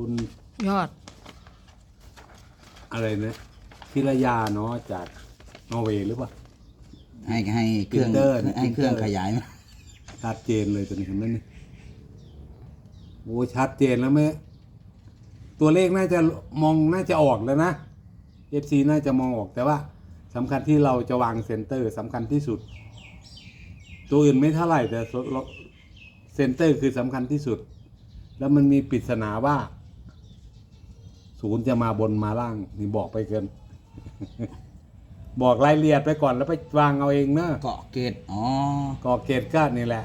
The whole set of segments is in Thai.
คุณยอด อะไรนะพิรยาเนาะจากนอร์เวย์หรือเปล่า ให้ให้เครื่อง Printer นะให้เครื่อง Printer ขยายมาชัดเจนเลยตัวนี้เห็นไหมนี่โอ้ชัดเจนแล้วไหมตัวเลขน่าจะมองน่าจะออกแล้วนะ FC น่าจะมองออกแต่ว่าสำคัญที่เราจะวางเซนเตอร์สำคัญที่สุด ตัวอื่นไม่เท่าไหร่แต่เซนเตอร์คือสำคัญที่สุด แล้วมันมีปริศนาว่า ศูนย์จะมาบนมาล่าง นี่บอกไปเกิน บอกรายละเอียดไปก่อนแล้วไปวางเอาเองเนอะเกาะเกตอ๋อกอเกตก็นี่แหละ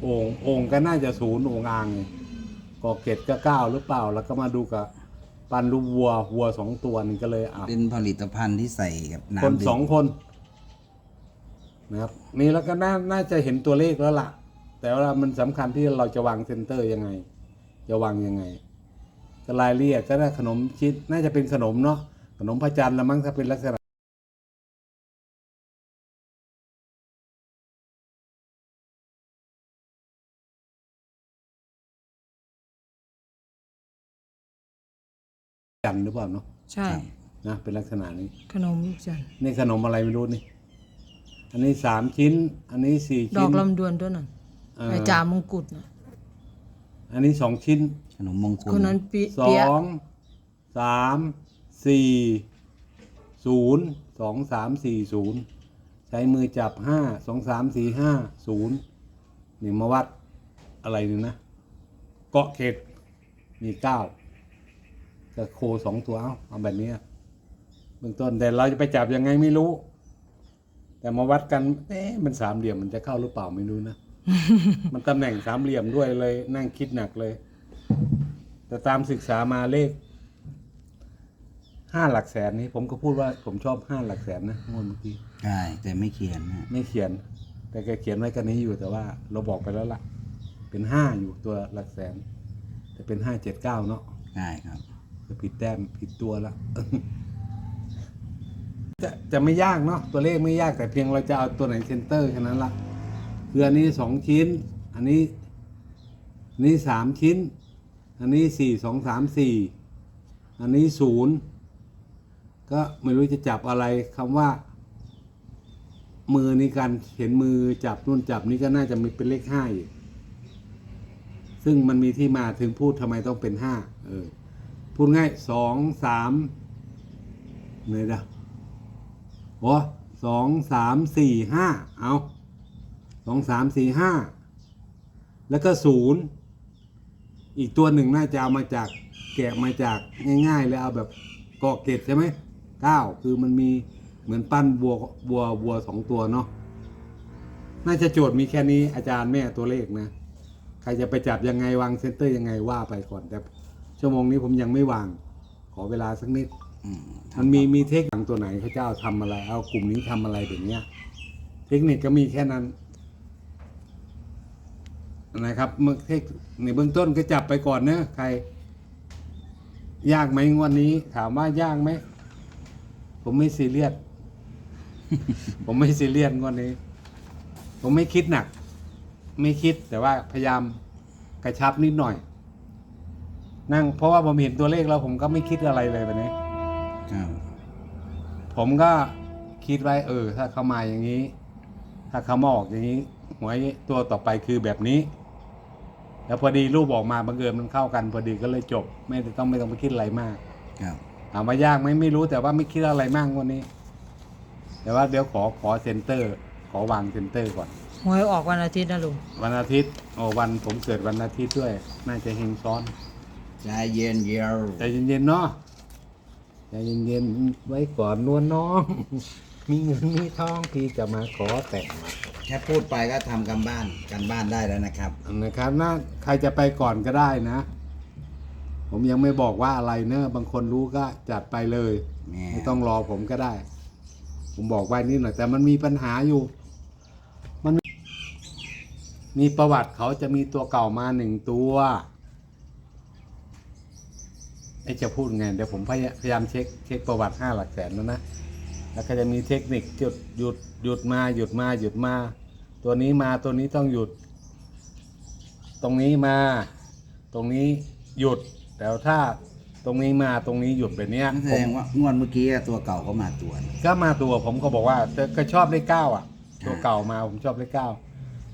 โอ่งโอ่งก็น่าจะศูนย์โอ่งอ่างนี่กอเกตก็เก้าหรือเปล่า แล้วก็มาดูกับปันลูกวัววัวสองตัวนี่ก็เลยอะเป็นผลิตภัณฑ์ที่ใส่กับน้ำคนดื่มสองคน นะครับนี่แล้วก็น่าน่าจะเห็นตัวเลขแล้วล่ะ แต่ว่ามันสำคัญที่เราจะวางเซนเตอร์ยังไง จะวางยังไงก็ รายละเอียดก็ได้ขนมชิดน่าจะเป็นขนมเนาะขนมพระจันทร์ละมั้งถ้าเป็นลักษณะจันทร์หรือเปล่าเนาะใช่นะเป็นลักษณะนี้ ขนมลูกจันทร์นี่ขนมอะไรไม่รู้นี่ อันนี้สามชิ้น อันนี้สี่ดอชิ้กนลำดวนด้วยน่ะเอ่อไอจ่ามงกุฎน่ะ อันนี้สองชิ้นขนมมงคลคนนั้นปีสเปียะองสามสี่ศูนย์สองสามสี่ศูนย์ใช้มือจับห้าสองสามสี่ห้าศูนย์นี่มาวัดอะไรนี่นะ เกาะเขตมีเก้ากับโคสองตัวเอาเอาแบบนี้อะเบื้องต้นแต่เราจะไปจับยังไงไม่รู้ แต่มาวัดกันเอ๊ะมันสามเหลี่ยมมันจะเข้าหรือเปล่าไม่รู้นะ มันตำแหน่งสามเหลี่ยมด้วยเลย นั่งคิดหนักเลย แต่ตามศึกษามาเลขห้าหลักแสนนี้ ผมก็พูดว่าผมชอบห้าหลักแสนนะงวดเมื่อกี้ใช่แต่ไม่เขียนนะไม่เขียน แต่แกเขียนไว้กันนี้อยู่แต่ว่า เราบอกไปแล้วล่ะ เป็นห้าอยู่ตัวหลักแสน แต่เป็นห้าเจ็ดเก้าเนาะใช่ครับจะผิดแต้มผิดตัวละจะจะไม่ยากเนาะตัวเลขไม่ยากแต่เพียงเราจะเอาตัวไหนเซนเตอร์แค่นั้นละ คืออันนี้สองชิ้น อันนี้อันนี้สามชิ้น อันนี้สี่สองสามสี่อันนี้ศูนย์ก็ไม่รู้จะจับอะไรคำว่า มือนี้การเห็นมือจับนู่นจับนี่ก็น่าจะมีเป็นเลขห้าอยู่ซึ่งมันมีที่มาถึงพูดทำไมต้องเป็นห้าเออพูดง่ายสองสามเนี่ยนะโอ้สองสามสี่ห้าเอา องสามสี่ห้าแล้วก็ศูนย์อีกตัวหนึ่งน่าจะเอามาจากแกะมาจากง่ายๆเลยเอาแบบเกาะเกตใช่ไหมเก้าคือมันมีเหมือนปั้นบัวบัวบัวสองตัวเนาะน่าจะโจทย์มีแค่นี้อาจารย์แม่ตัวเลขนะ ใครจะไปจับยังไงวางเซนเตอร์ยังไงว่าไปก่อน แต่ชั่วโมงนี้ผมยังไม่วาง ขอเวลาสักนิดอืมมันมีมีเทคนิคตัวไหนเขาเจ้าทำอะไร เอากลุ่มนี้ทำอะไรแบบเนี้ย เทคนิคก็มีแค่นั้น นะครับเมื่อเทคในเบื้องต้นก็จับไปก่อนเนอะใคร ยากไหมงวันนี้ ถามว่ายากไหม ผมไม่ซีเรียส ผมไม่ซีเรียสงวันนี้ ผมไม่คิดหนัก ไม่คิดแต่ว่าพยายามกระชับนิดหน่อย นั่ง เพราะว่าผมเห็นตัวเลขแล้ว ผมก็ไม่คิดอะไรเลยแบบนี้ครับผมก็คิดไว้เออ ถ้าเขามาอย่างนี้ ถ้าเขามาออกอย่างนี้หวยตัวต่อไปคือแบบนี้ แล้วพอดีรูปออกมาบังเอิญมันเข้ากันพอดีก็เลยจบ ไม่ต้องไม่ต้องไปคิดอะไรมากครับถามว่ายากไหมไม่รู้แต่ว่าไม่คิดอะไรมากวันนี้ แต่ว่าเดี๋ยวขอขอเซ็นเตอร์ ขอวางเซ็นเตอร์ก่อนหวยออกวันอาทิตย์นะลุงวันอาทิตย์โอ้วันผมเกิดวันอาทิตย์ด้วย น่าจะเฮงซ้อนใจเย็นเยียวใจเย็นๆเนาะใจเย็นๆไว้ก่อนนวลน้อง มีเงินมีทองพี่จะมาขอแต่งแค่พูดไปก็ทำกันบ้านกันบ้านได้แล้วนะครับ นะครับน่าใครจะไปก่อนก็ได้นะ ผมยังไม่บอกว่าอะไรเนอะบางคนรู้ก็จัดไปเลยแม่ไม่ต้องรอผมก็ได้ ผมบอกไว้นิดหน่อยแต่มันมีปัญหาอยู่ มันมีมีประวัติเขาจะมีตัวเก่ามาหนึ่งตัวไอ้จะพูดไง เดี๋ยวผมพยาพยายามเช็คเช็คประวัติห้าหลักแสนแล้วนะ แล้วก็จะมีเทคนิคหยุดหยุดหยุดมาหยุดมาหยุดมา ตัวนี้มาตัวนี้ต้องหยุด ตรงนี้มา ตรงนี้หยุดแต่ถ้าตรงนี้มาตรงนี้หยุดแบบเนี้ยนั่นแสผดมงว่างวดเมื่อกี้ตัวเก่าก็มาตัวหนึ่ง ก็มาตัวผมก็บอกว่าแต่ก็ชอบเลขเก้าอะตัวอ่าเก่ามาผมชอบเลขเก้า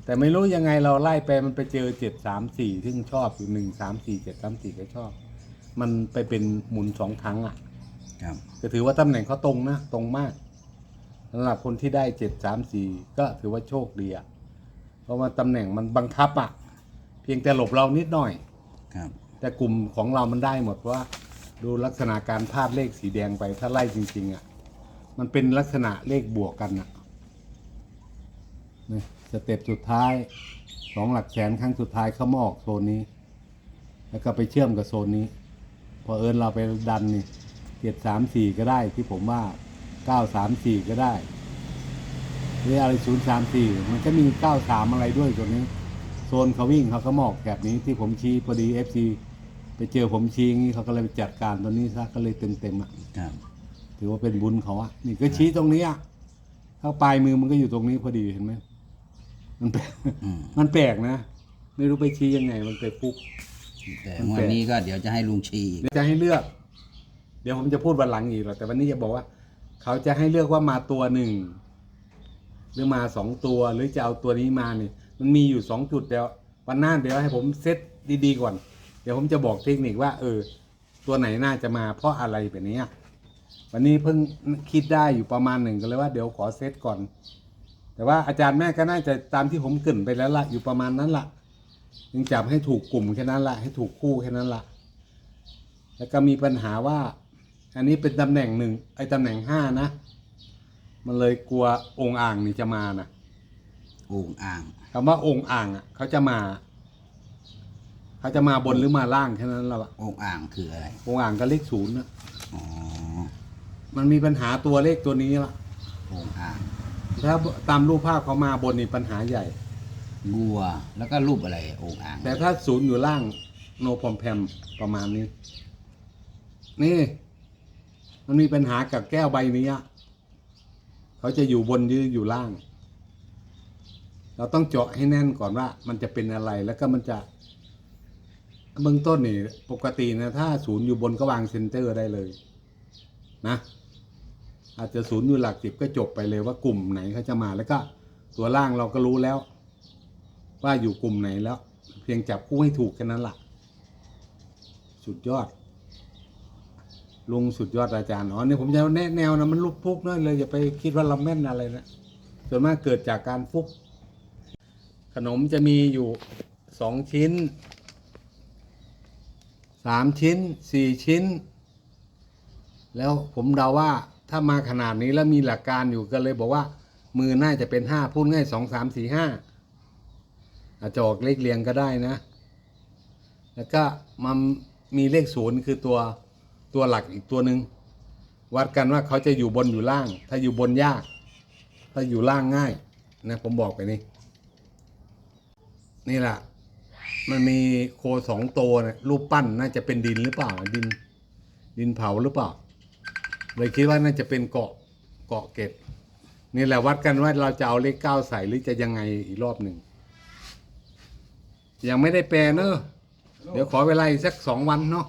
แต่ไม่รู้ยังไงเราไล่ไปมันไปเจอเจ็ดสามสี่ซึ่งชอบอยู่หนึ่งสามสี่เจ็ดสามสี่ก็ชอบ มันไปเป็นหมุนสองครั้งอะ ครับก็ถือว่าตำแหน่งเขาตรงนะตรงมากสำหรับคนที่ได้เจ็ดสามสี่ก็ถือว่าโชคดีอะเพราะว่าตำแหน่งมันบังคับอะเพียงแต่หลบเรานิดหน่อย ครับแต่กลุ่มของเรามันได้หมดเพราะว่าดูลักษณะการพาดเลขสีแดงไปถ้าไล่จริง ๆอะมันเป็นลักษณะเลขบวกกันอะนี่สเต็ปสุดท้ายสองหลักแสนครั้งสุดท้ายเขามาออกโซนนี้ แล้วก็ไปเชื่อมกับโซนนี้ พอเอิญเราไปดันนี่ เจ็ดสามสี่ก็ได้ที่ผมว่าเก้าสามสี่ก็ได้หรืออะไรศูนย์สามสี่มันก็มีเก้าสามอะไรด้วยตัวนี้ โซนเขาวิ่งเขาก็มอกแบบนี้ที่ผมชี้พอดีเอฟซีไปเจอผมชี้อย่างนี้เขาก็เลยไปจัดการตัวนี้ซะก็เลยเต็มเต็มๆอะครับ ถือว่าเป็นบุญเขาอะนี่ก็ชี้ตรงนี้อะถ้าปลายมือมันก็อยู่ตรงนี้พอดีเห็นไหมมันแปลกอืม มันแปลกนะ ไม่รู้ไปชี้ยังไงมันไปฟุกแต่มันงวแปลดกนี้ก็เดี๋ยวจะให้ลุงชีอีก เดี๋ยวจะให้เลือกเดี๋ยวผมจะพูดวันหลังอีกหรอกแต่วันนี้จะบอกว่า เขาจะให้เลือกว่ามาตัวหนึ่งหรือมาสองตัวหรือจะเอาตัวนี้มาเนี่ยมันมีอยู่สองจุดเดี๋ยววันหน้าเดี๋ยวให้ผมเซตดีๆก่อน เดี๋ยวผมจะบอกเทคนิคว่า เออ ตัวไหนน่าจะมาเพราะอะไรแบบนี้วันนี้เพิ่งคิดได้อยู่ประมาณหนึ่งก็เลยว่าเดี๋ยวขอเซตก่อน แต่ว่าอาจารย์แม่ก็น่าจะตามที่ผมกรินไปแล้วละอยู่ประมาณนั้นละยังจับให้ถูกกลุ่มแค่นั้นละให้ถูกคู่แค่นั้นละแล้วก็มีปัญหาว่า อันนี้เป็นตำแหน่งหนึ่งไอ้ตำแหน่งห้านะ มันเลยกลัวองค์อ่างนี่จะมานะโอ่งอ่างคำว่าองค์อ่างอะเขาจะมาเขาจะมาบนหรือมาล่างแค่นั้นแหละโอ่งอ่างคืออะไรองค์อ่างก็เลขศูนย์นะอ๋อมันมีปัญหาตัวเลขตัวนี้ละโอ่งอ่างถ้าตามรูปภาพเขามาบนนี่ปัญหาใหญ่บัวแล้วก็รูปอะไรโอ่งอ่าง แต่ถ้าศูนย์อยู่ล่างโนพอมแพมประมาณนี้ นี่ มันมีปัญหากับแก้วใบนี้เขาจะอยู่บนหรืออยู่ล่าง เราต้องเจาะให้แน่นก่อนว่า มันจะเป็นอะไรแล้วก็มันจะเบื้องต้นนี่ปกตินะถ้าศูนย์อยู่บนก็วางเซนเตอร์ได้เลย นะ อาจจะศูนย์อยู่หลักสิบก็จบไปเลยว่ากลุ่มไหนเขาจะมาแล้วก็ ตัวล่างเราก็รู้แล้ว ว่าอยู่กลุ่มไหนแล้ว เพียงจับคู่ให้ถูกแค่นั้นล่ะ สุดยอด ลุงสุดยอดอาจารย์อ๋อเนี่ยผมจะแนะแนวนะมันลุกพุกน้อยเลยอย่าไปคิดว่าเราแม่นอะไรนะส่วนมากเกิดจากการฟุก ขนมจะมีอยู่สองชิ้นสามชิ้นสี่ชิ้น แล้วผมเดาว่าถ้ามาขนาดนี้แล้วมีหลักการอยู่ก็เลยบอกว่า มือน่าจะเป็นห้าพูดง่ายสองสามสี่ห้าอาจจะออกเลขเรียงก็ได้นะ แล้วก็มันมีเลขศูนย์คือตัว ตัวหลักอีกตัวหนึ่งวัดกันว่าเขาจะอยู่บนอยู่ล่าง ถ้าอยู่บนยาก ถ้าอยู่ล่างง่ายนะผมบอกไปนี่นี่แหละมันมีโคสองตัวนะรูปปั้นน่าจะเป็นดินหรือเปล่า ดิน ดินเผาหรือเปล่าเลยคิดว่าน่าจะเป็นเกาะเกาะเกร็ดนี่แหละวัดกันว่าเราจะเอาเลขเก้าใส่หรือจะยังไงอีกรอบหนึ่งยังไม่ได้แปลเนอะเดี๋ยวขอเวลาอีกสักสองวันเนาะ